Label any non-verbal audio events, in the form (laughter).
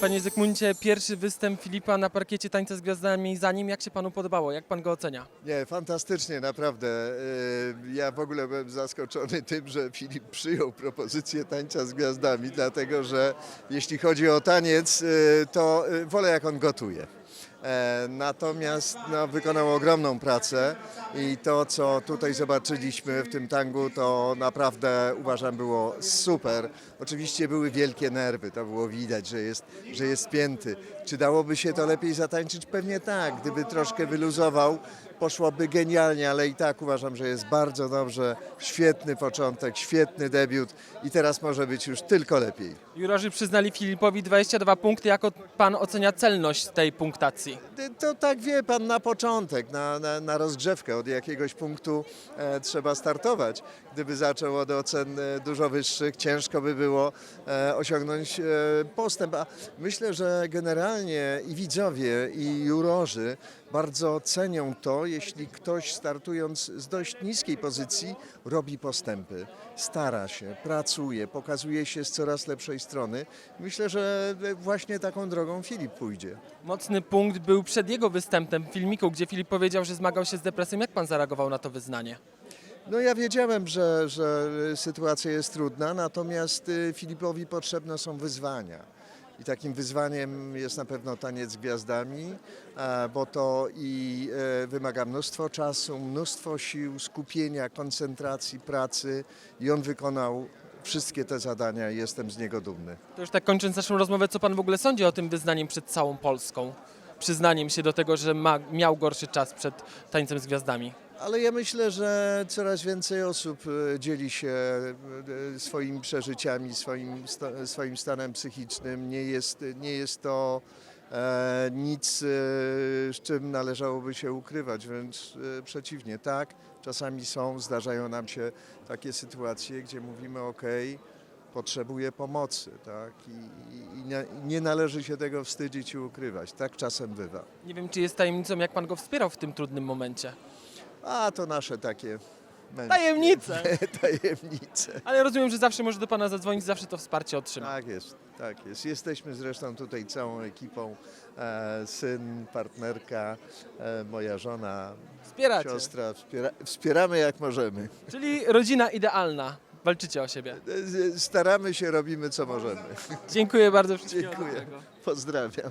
Panie Zygmuncie, pierwszy występ Filipa na parkiecie Tańca z Gwiazdami za nim. Jak się panu podobało? Jak pan go ocenia? Nie, fantastycznie, naprawdę. Yy, Ja w ogóle byłem zaskoczony tym, że Filip przyjął propozycję tańca z gwiazdami, dlatego że jeśli chodzi o taniec, yy, to yy, wolę jak on gotuje. E, Natomiast no, wykonał ogromną pracę i to, co tutaj zobaczyliśmy w tym tangu, to naprawdę uważam było super. Oczywiście były wielkie nerwy, to było widać, że jest, że jest spięty. Czy dałoby się to lepiej zatańczyć? Pewnie tak. Gdyby troszkę wyluzował, poszłoby genialnie, ale i tak uważam, że jest bardzo dobrze. Świetny początek, świetny debiut i teraz może być już tylko lepiej. Jurorzy przyznali Filipowi 22 punkty. Jak pan ocenia celność tej punktacji? To tak wie pan na początek, na, na, na rozgrzewkę, od jakiegoś punktu e, trzeba startować. Gdyby zaczął od ocen e, dużo wyższych, ciężko by było e, osiągnąć e, postęp. A myślę, że generalnie i widzowie, i jurorzy bardzo cenią to, jeśli ktoś startując z dość niskiej pozycji robi postępy, stara się, pracuje, pokazuje się z coraz lepszej strony. Myślę, że właśnie taką drogą Filip pójdzie. Mocny punkt był przed jego występem w filmiku, gdzie Filip powiedział, że zmagał się z depresją. Jak pan zareagował na to wyznanie? No ja wiedziałem, że, że sytuacja jest trudna, natomiast y, Filipowi potrzebne są wyzwania. I takim wyzwaniem jest na pewno taniec z gwiazdami, bo to i e, wymaga mnóstwo czasu, mnóstwo sił, skupienia, koncentracji, pracy i on wykonał wszystkie te zadania i jestem z niego dumny. To już tak kończąc naszą rozmowę, co pan w ogóle sądzi o tym wyznaniem przed całą Polską? Przyznaniem się do tego, że ma, miał gorszy czas przed Tańcem z Gwiazdami. Ale ja myślę, że coraz więcej osób e, dzieli się e, swoimi przeżyciami, swoim, swoim stanem psychicznym. Nie jest, nie jest to e, nic, e, z czym należałoby się ukrywać, wręcz e, przeciwnie. Tak, czasami są, zdarzają nam się takie sytuacje, gdzie mówimy ok, potrzebuję pomocy, tak, i, i, i nie należy się tego wstydzić i ukrywać. Tak czasem bywa. Nie wiem, czy jest tajemnicą, jak pan go wspierał w tym trudnym momencie. A to nasze takie męskie Tajemnice! (laughs) tajemnice. Ale rozumiem, że zawsze może do pana zadzwonić, zawsze to wsparcie otrzyma. Tak jest, tak jest. Jesteśmy zresztą tutaj całą ekipą. E, syn, partnerka, e, moja żona, Wspieracie. siostra. Wspiera, wspieramy jak możemy. Czyli rodzina idealna. Walczycie o siebie. E, Staramy się, robimy co możemy. Dziękuję bardzo. wszystkiego Dziękuję. dobrego. Pozdrawiam.